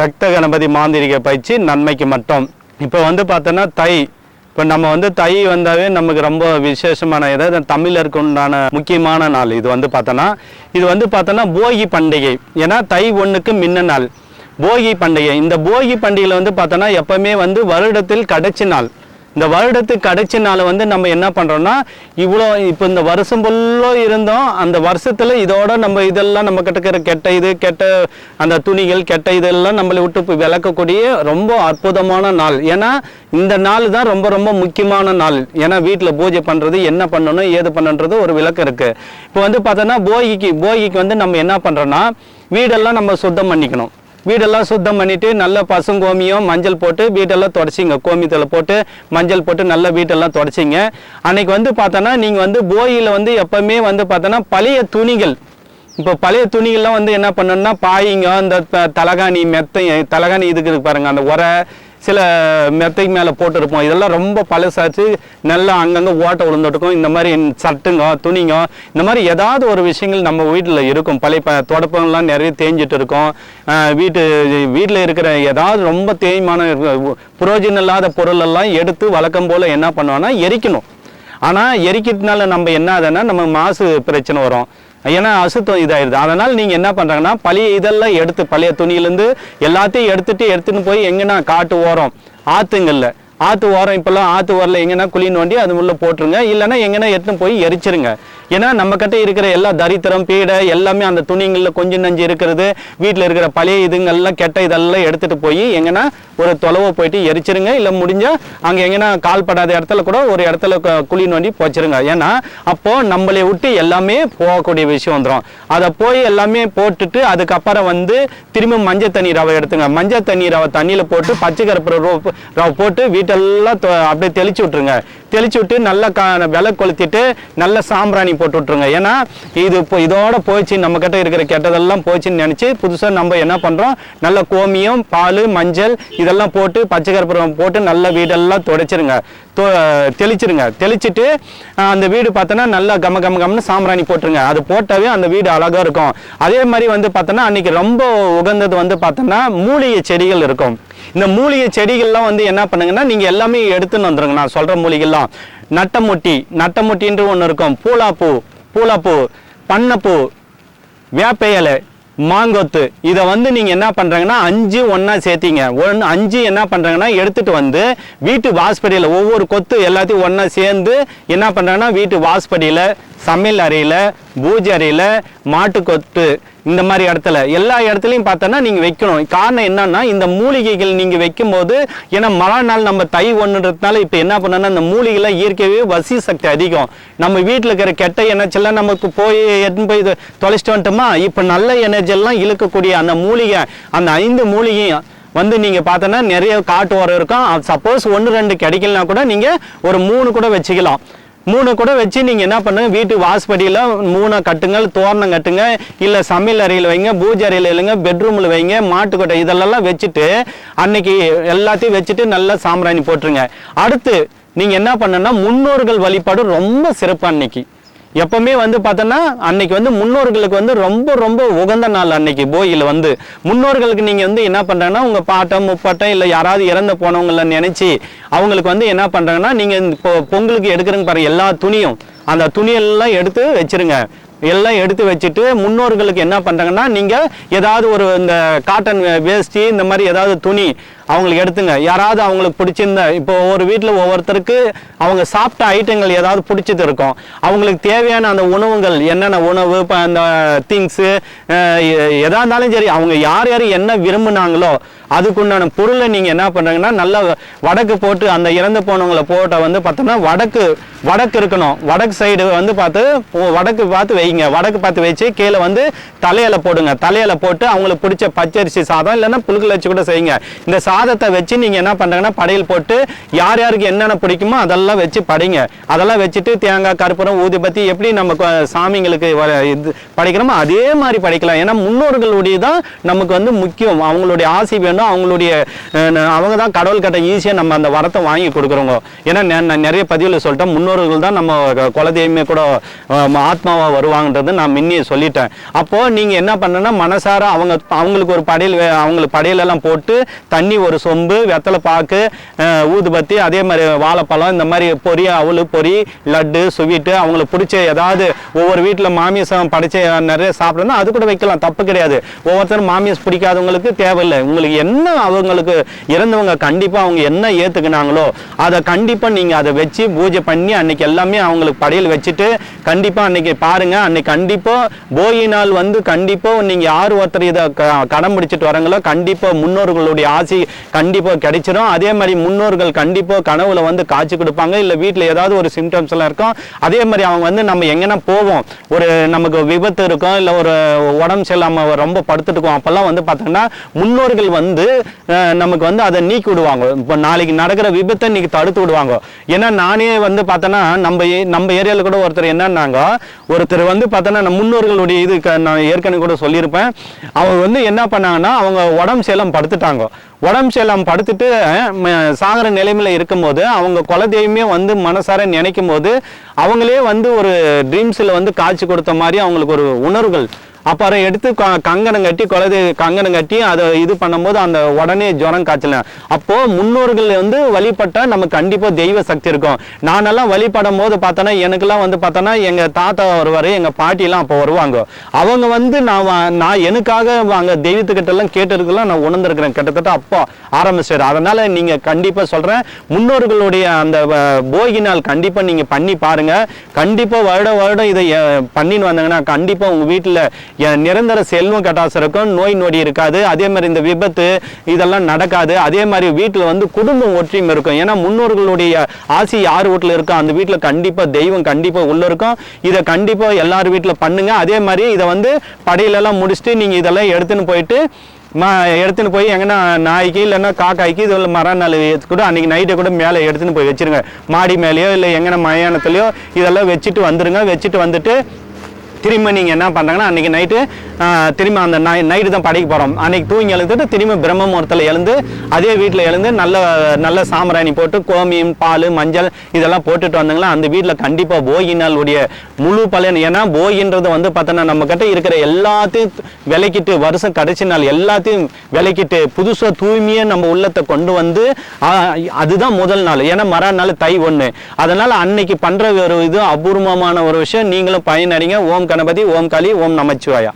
ரத்த கணபதி மாந்திரிக பயிற்சி நன்மைக்கு மட்டும். இப்போ வந்து பார்த்தோன்னா தை. இப்போ நம்ம வந்து தை வந்தாவே நமக்கு ரொம்ப விசேஷமான இதை தமிழருக்கு உண்டான முக்கியமான நாள். இது வந்து பார்த்தோன்னா இது வந்து பார்த்தோன்னா போகி பண்டிகை. ஏன்னா தை ஒன்றுக்கு முன்ன நாள். போகி பண்டிகை. இந்த போகி பண்டிகையில் வந்து பார்த்தோன்னா எப்பவுமே வந்து வருடத்தில் கடைசி நாள். இந்த வருடத்துக்கு கடைசி நாளை வந்து நம்ம என்ன பண்ணுறோம்னா இவ்வளோ இப்போ இந்த வருஷம் ஃபுல்லாக இருந்தோம். அந்த வருஷத்தில் இதோட நம்ம இதெல்லாம் நம்ம கிட்ட இருக்கிற கெட்ட இது கெட்ட அந்த துணிகள் கெட்ட இதெல்லாம் நம்மளை விட்டு போய் விளக்கக்கூடிய ரொம்ப அற்புதமான நாள். ஏன்னா இந்த நாள் தான் ரொம்ப ரொம்ப முக்கியமான நாள். ஏன்னா வீட்டில் பூஜை பண்ணுறது என்ன பண்ணணும் ஏது பண்ணுன்றது ஒரு விளக்கம் இருக்குது இப்போ வந்து பார்த்தோன்னா போகிக்கு போகிக்கு வந்து நம்ம என்ன பண்ணுறோன்னா வீடெல்லாம் நம்ம சுத்தம் பண்ணிக்கணும். வீடெல்லாம் சுத்தம் பண்ணிட்டு நல்ல பசுங்கோமியும் மஞ்சள் போட்டு வீடெல்லாம் தொடச்சிங்க. கோமியத்தில் போட்டு மஞ்சள் போட்டு நல்லா வீட்டெல்லாம் தொடச்சிங்க. அன்னைக்கு வந்து பார்த்தோன்னா நீங்கள் வந்து போகியில் வந்து எப்பவுமே வந்து பார்த்தோன்னா பழைய துணிகள். இப்போ பழைய துணிகள்லாம் வந்து என்ன பண்ணணும்னா பாயிங்க இந்த தலகாணி மெத்தை தலகாணி இதுக்கு பாருங்க அந்த உரை சில மெத்தைக்கு மேலே போட்டிருப்போம். இதெல்லாம் ரொம்ப பழசாச்சு. நல்லா அங்கங்கே ஓட்டை விழுந்துட்டுக்கும் இந்த மாதிரி சட்டுங்க துணிங்க இந்த மாதிரி ஏதாவது ஒரு விஷயங்கள் நம்ம வீட்டில் இருக்கும். பழைய ப தொடப்பங்கள்லாம் நிறைய தேஞ்சிட்டு இருக்கும். வீட்டு வீட்டில் இருக்கிற ஏதாவது ரொம்ப தேய்மான இருக்க- புரோஜனம் இல்லாத பொருளெல்லாம் எடுத்து வழக்கம் போல் என்ன பண்ணுவோன்னா எரிக்கணும். ஆனால் எரிக்கிறதுனால நம்ம என்ன ஆகுதுன்னா நம்ம மாசு பிரச்சனை வரும். ஏன்னா அசுத்தம் இதாயிருது. அதனால் நீங்கள் என்ன பண்ணுறாங்கன்னா பழைய இதெல்லாம் எடுத்து பழைய துணியிலேருந்து எல்லாத்தையும் எடுத்துகிட்டு எடுத்துன்னு போய் எங்கன்னா காட்டு ஓரம் ஆற்றுங்கள்ல ஆற்று ஓரம் இப்போல்லாம் ஆற்று ஓரில் எங்கன்னா குழி நோண்டி அது உள்ளே போட்டுருங்க. இல்லைன்னா எங்கன்னா எடுத்துன்னு போய் எரிச்சிருங்க. ஏன்னா நம்மக்கிட்ட இருக்கிற எல்லா தரித்திரம் பீடை எல்லாமே அந்த துணிங்களில் கொஞ்சம் நஞ்சு இருக்கிறது. வீட்டில் இருக்கிற பழைய இதுங்கள்லாம் கெட்ட இதெல்லாம் எடுத்துகிட்டு போய் எங்கன்னா ஒரு தொலைவை போயிட்டு எரிச்சிருங்க. இல்லை முடிஞ்சால் அங்கே எங்கன்னா கால் படாத இடத்துல கூட ஒரு இடத்துல குழி நோண்டி போச்சிருங்க. ஏன்னா அப்போது நம்மளை விட்டு எல்லாமே போகக்கூடிய விஷயம் வந்துடும் அதை போய் எல்லாமே போட்டுட்டு அதுக்கப்புறம் வந்து திரும்ப மஞ்சள் தண்ணி ரவை எடுத்துங்க. மஞ்சள் தண்ணி ரவை தண்ணியில் போட்டு பச்சை கருப்பு ரவை ரவை போட்டு வீட்டு எல்லாம் அப்படியே தெளிச்சு விட்ருங்க தெளிச்சு விட்டு நல்லா கா விலை கொளுத்திட்டு நல்ல சாம்பிராணி போட்டு விட்ருங்க ஏன்னா இது இப்போ இதோட போச்சு நம்மக்கிட்ட இருக்கிற கெட்டதெல்லாம் போச்சுன்னு நினச்சி புதுசாக நம்ம என்ன பண்ணுறோம் நல்ல கோமியம் பால் மஞ்சள் இதெல்லாம் போட்டு பச்சை கருப்பூரம் போட்டு நல்ல வீடெல்லாம் துடைச்சிருங்க. தொ- தெளிச்சிருங்க. தெளிச்சுட்டு அந்த வீடு பார்த்தோன்னா நல்லா கம கம கம்னு சாம்பிராணி போட்டுருங்க. அது போட்டாவே அந்த வீடு அழகாக இருக்கும். அதே மாதிரி வந்து பார்த்தோன்னா அன்னைக்கு ரொம்ப உகந்தது வந்து பார்த்தோன்னா மூலிகை செடிகள் இருக்கும். இந்த மூலிகை செடிகள்லாம் வந்து என்ன பண்ணுங்கன்னா நீங்கள் எல்லாமே எடுத்துன்னு வந்துருங்க. நான் சொல்கிற மூலிகைலாம். நட்டமுட்டி நட்டமுட்டின்ற ஒன்று இருக்கும். பூலாப்பூ பூலாப்பூ பண்ணப்பூ வேப்ப மாங்கொத்து. இதை வந்து நீங்கள் என்ன பண்ணுறாங்கன்னா அஞ்சு ஒன்றா சேர்த்திங்க. ஒன்று அஞ்சு என்ன பண்ணுறாங்கன்னா எடுத்துகிட்டு வந்து வீட்டு வாஸ்படியில் ஒவ்வொரு கொத்து எல்லாத்தையும் ஒன்றா சேர்ந்து என்ன பண்ணுறாங்கன்னா வீட்டு வாஸ்படியில் சமையல் அறையில் பூஜை அறையில் மாட்டுக்கொத்து இந்த மாதிரி இடத்துல. எல்லா இடத்துலையும் பார்த்தோன்னா நீங்கள் வைக்கணும். காரணம் என்னன்னா இந்த மூலிகைகள் நீங்கள் வைக்கும்போது ஏன்னா மழை நாள் நம்ம தை ஒன்றுன்றதுனால இப்போ என்ன பண்ணோன்னா இந்த மூலிகைலாம் இயற்கையாகவே வசி சக்தி அதிகம். நம்ம வீட்டில் இருக்கிற கெட்ட எனர்ஜிலாம் நமக்கு போய் எடுத்துன்னு போய் தொலைச்சிட்டு வந்துட்டோமா? இப்போ நல்ல எனர்ஜி இழுக்கக்கூடிய அந்த மூலிகை அந்த ஐந்து மூலிகையும் வந்து நீங்கள் பார்த்தோன்னா நிறைய காட்டு உரம் இருக்கும். சப்போஸ் ஒன்று ரெண்டு கிடைக்கலனா கூட நீங்கள் ஒரு மூணு கூட வச்சுக்கலாம். மூணு கூட வச்சு நீங்கள் என்ன பண்ணுங்க வீட்டு வாசப்படியில் மூணை கட்டுங்க தோரணம் கட்டுங்க இல்லை சமையல் அறையில் வைங்க பூஜை அறையில் இல்லைங்க பெட்ரூமில் வைங்க மாட்டுக்கொட்டை இதெல்லாம் வச்சுட்டு அன்னைக்கு எல்லாத்தையும் வச்சுட்டு நல்லா சாம்பிராணி போட்டுருங்க. அடுத்து நீங்கள் என்ன பண்ணுன்னா முன்னோர்கள் வழிபாடு ரொம்ப சிறப்பு அன்னைக்கு. எப்பவுமே வந்து பார்த்தோன்னா அன்னைக்கு வந்து முன்னோர்களுக்கு வந்து ரொம்ப ரொம்ப உகந்த நாள் அன்னைக்கு போகியில் வந்து. முன்னோர்களுக்கு நீங்கள் வந்து என்ன பண்ணுறாங்கன்னா உங்கள் பாட்டம் முப்பாட்டம் இல்லை யாராவது இறந்து போனவங்கள நினச்சி அவங்களுக்கு வந்து என்ன பண்ணுறாங்கன்னா நீங்கள் இப்போ பொங்கலுக்கு எடுக்கிறங்க பாருங்க எல்லா துணியும் அந்த துணியெல்லாம் எடுத்து வச்சிருங்க. எல்லாம் எடுத்து வச்சுட்டு முன்னோர்களுக்கு என்ன பண்ணுறாங்கன்னா நீங்கள் ஏதாவது ஒரு இந்த காட்டன் வேஷ்டி இந்த மாதிரி ஏதாவது துணி அவங்களுக்கு எடுத்துங்க. யாராவது அவங்களுக்கு பிடிச்சிருந்தா இப்போ ஒவ்வொரு வீட்டில் ஒவ்வொருத்தருக்கு அவங்க சாப்பிட்ட ஐட்டங்கள் ஏதாவது பிடிச்சது இருக்கும். அவங்களுக்கு தேவையான அந்த உணவுகள் என்னென்ன உணவு இப்போ அந்த திங்ஸு எதாக இருந்தாலும் சரி அவங்க யார் யார் என்ன விரும்புனாங்களோ அதுக்குண்டான பொருளை நீங்கள் என்ன பண்ணுறீங்கன்னா நல்லா வடக்கு போட்டு அந்த இறந்து போனவங்களை போட்ட வந்து பார்த்தோம்னா வடக்கு வடக்கு இருக்கணும். வடக்கு சைடு வந்து பார்த்து வடக்கு பார்த்து வைங்க. வடக்கு பார்த்து வச்சு கீழே வந்து தலையில போடுங்க. தலையில போட்டு அவங்களுக்கு பிடிச்ச பச்சரிசி சாதம் இல்லைன்னா புழுக்கில் வச்சு கூட செய்யுங்க. இந்த சாதம் சாதத்தை வச்சு நீங்கள் என்ன பண்ணுறாங்கன்னா படையல் போட்டு யார் யாருக்கு என்னென்ன பிடிக்குமோ அதெல்லாம் வச்சு படைங்க. அதெல்லாம் வச்சுட்டு தேங்காய் கற்பூரம் ஊதுபத்தி எப்படி நம்ம சாமிங்களுக்கு இது படைக்கிறோமோ அதே மாதிரி படைக்கலாம். ஏன்னா முன்னோர்களுடைய தான் நமக்கு வந்து முக்கியம். அவங்களுடைய ஆசை வேணும். அவங்களுடைய அவங்க தான் கடவுள் கட்ட ஈஸியாக நம்ம அந்த வரத்தை வாங்கி கொடுக்குறோங்க. ஏன்னா நெ- நான் நிறைய பதிவில் சொல்லிட்டேன் முன்னோர்கள் தான் நம்ம குலதெய்வமே கூட ஆத்மாவாக ஆத்மாவா வருவாங்கன்றது நான் முன்னே சொல்லிட்டேன். அப்போ நீங்க என்ன பண்ணணும்னா மனசார அவங்க அவங்களுக்கு ஒரு படையல் அவங்களுக்கு படையல் எல்லாம் போட்டு தண்ணி ஒரு ஒரு சொம்பு வெத்தலை பாக்கு ஊதுபத்தி அதே மாதிரி வாழைப்பழம் இந்த மாதிரி பொரி அவலு பொரி லட்டு ஸ்வீட்டு அவங்களுக்கு பிடிச்ச ஏதாவது ஒவ்வொரு வீட்டில் மாமிசம் படைச்ச நிறைய சாப்பிடணும் அது கூட வைக்கலாம் தப்பு கிடையாது. ஒவ்வொருத்தரும் மாமிஸ் பிடிக்காதவங்களுக்கு தேவையில்லை. உங்களுக்கு என்ன அவங்களுக்கு இறந்தவங்க கண்டிப்பாக அவங்க என்ன ஏற்றுக்கினாங்களோ அதை கண்டிப்பாக நீங்கள் அதை வச்சு பூஜை பண்ணி அன்னைக்கு எல்லாமே அவங்களுக்கு படையல் வச்சுட்டு கண்டிப்பாக அன்னைக்கு பாருங்க அன்னைக்கு கண்டிப்பாக போகி நாள் வந்து கண்டிப்பாக நீங்கள் யார் ஒருத்தர் இதை க- கடம் பிடிச்சிட்டு வராங்களோ கண்டிப்பாக முன்னோர்களுடைய ஆசை கண்டிப்பாக கிடைச்சிடும் அதே மாதிரி முன்னோர்கள் கண்டிப்பாக கனவுல வந்து காய்ச்சி கொடுப்பாங்க. இல்லை வீட்டில் ஏதாவது ஒரு சிம்டம்ஸ் எல்லாம் இருக்கும். அதே மாதிரி அவங்க வந்து நம்ம எங்கன்னா போவோம். ஒரு நமக்கு விபத்து இருக்கும். இல்லை ஒரு உடம்பு சரியில்லாமல் ரொம்ப படுத்துட்டு அப்போல்லாம் வந்து பார்த்தோம்னா முன்னோர்கள் வந்து நமக்கு வந்து அதை நீக்கி விடுவாங்க. இப்போ நாளைக்கு நடக்கிற விபத்தை இன்னைக்கு தடுத்து விடுவாங்க. ஏன்னா நானே வந்து பார்த்தோன்னா நம்ம ஏ- நம்ம ஏரியாவில் கூட ஒருத்தர் என்னன்னாங்க ஒருத்தர் வந்து பார்த்தோன்னா நம்ம முன்னோர்களுடைய இது நான் ஏற்கனவே கூட சொல்லியிருப்பேன். அவங்க வந்து என்ன பண்ணாங்கன்னா அவங்க உடம்பு சேலம் படுத்துட்டாங்க. உடம்பு சரியில்லாம படுத்துட்டு சாகிற ம- நிலைமையில இருக்கும்போது அவங்க குலதெய்வமே வந்து மனசார நினைக்கும் போது அவங்களே வந்து ஒரு ட்ரீம்ஸில் வந்து காட்சி கொடுத்த மாதிரி அவங்களுக்கு ஒரு உணர்வுகள் அப்புறம் எடுத்து க- கங்கணம் கட்டி குலதெய் கங்கணம் கட்டி அதை இது பண்ணும்போது அந்த உடனே ஜுரம் காய்ச்சல. அப்போ முன்னோர்கள் வந்து வழிபட்டா நமக்கு கண்டிப்பா தெய்வ சக்தி இருக்கும். நானெல்லாம் வழிபடும் போது பார்த்தோன்னா எனக்கெல்லாம் வந்து பார்த்தோன்னா எங்க தாத்தா வருவார் எங்க பாட்டிலாம் அப்போ வருவாங்க. அவங்க வந்து நான் நான் எனக்காக அங்க தெய்வத்துக்கிட்ட எல்லாம் கேட்டதுக்கெல்லாம் நான் உணர்ந்திருக்கிறேன். கிட்டத்தட்ட அப்போ ஆரம்பிச்சாரு. அதனால நீங்க கண்டிப்பா சொல்றேன் முன்னோர்களுடைய அந்த போகி நாள் கண்டிப்பா நீங்க பண்ணி பாருங்க. கண்டிப்பா வருடம் வருடம் இதை பண்ணின்னு வந்தாங்கன்னா கண்டிப்பா உங்க வீட்டுல நிரந்தர செல்வம் கட்டாசம் இருக்கும் நோய் நொடி இருக்காது. அதே மாதிரி இந்த விபத்து இதெல்லாம் நடக்காது. அதே மாதிரி வீட்டில் வந்து குடும்பம் ஒற்றுமை இருக்கும். ஏன்னா முன்னோர்களுடைய ஆசி யார் வீட்டில் இருக்கோ அந்த வீட்டில் கண்டிப்பாக தெய்வம் கண்டிப்பாக உள்ள இருக்கும். இதை கண்டிப்பாக எல்லார் வீட்டில் பண்ணுங்க. அதே மாதிரி இதை வந்து படையிலெல்லாம் முடிச்சுட்டு நீங்கள் இதெல்லாம் எடுத்துன்னு போயிட்டு மா எடுத்துன்னு போய் எங்கன்னா நாய்க்கு இல்லைன்னா காக்காய்க்கு இது நாள் கூட அன்னைக்கு நைட்டை கூட மேலே எடுத்துன்னு போய் வச்சிருங்க. மாடி மேலேயோ இல்லை எங்கன்னா மயானத்துலையோ இதெல்லாம் வச்சுட்டு வந்துருங்க. வச்சுட்டு வந்துட்டு திரும்ப நீங்கள் என்ன பண்ணுறாங்கன்னா அன்றைக்கி நைட்டு திரும்ப அந்த நை நைட்டு தான் படைக்கு போகிறோம் அன்றைக்கி தூங்கி எழுந்துட்டு திரும்ப பிரம்ம முகூர்த்தத்தில் எழுந்து அதே வீட்டில் எழுந்து நல்ல நல்ல சாம்பிராணி போட்டு கோமியம் பால் மஞ்சள் இதெல்லாம் போட்டுட்டு வந்தாங்களா அந்த வீட்டில் கண்டிப்பாக போகி நாளுடைய முழு பலன். ஏன்னா போகின்றது வந்து பார்த்தோன்னா நம்மக்கிட்ட இருக்கிற எல்லாத்தையும் விலைக்கிட்டு வருஷம் கடைசி நாள் எல்லாத்தையும் விலைக்கிட்டு புதுசாக தூய்மையாக நம்ம உள்ளத்தை கொண்டு வந்து அதுதான் முதல் நாள். ஏன்னா மறுநாள் தை ஒன்று அதனால் அன்னைக்கு பண்ணுற ஒரு இது அபூர்வமான ஒரு விஷயம். நீங்களும் பயனடைங்க. ஓம் கணபதி ஓம் காளி ஓம் நமச்சிவாயா.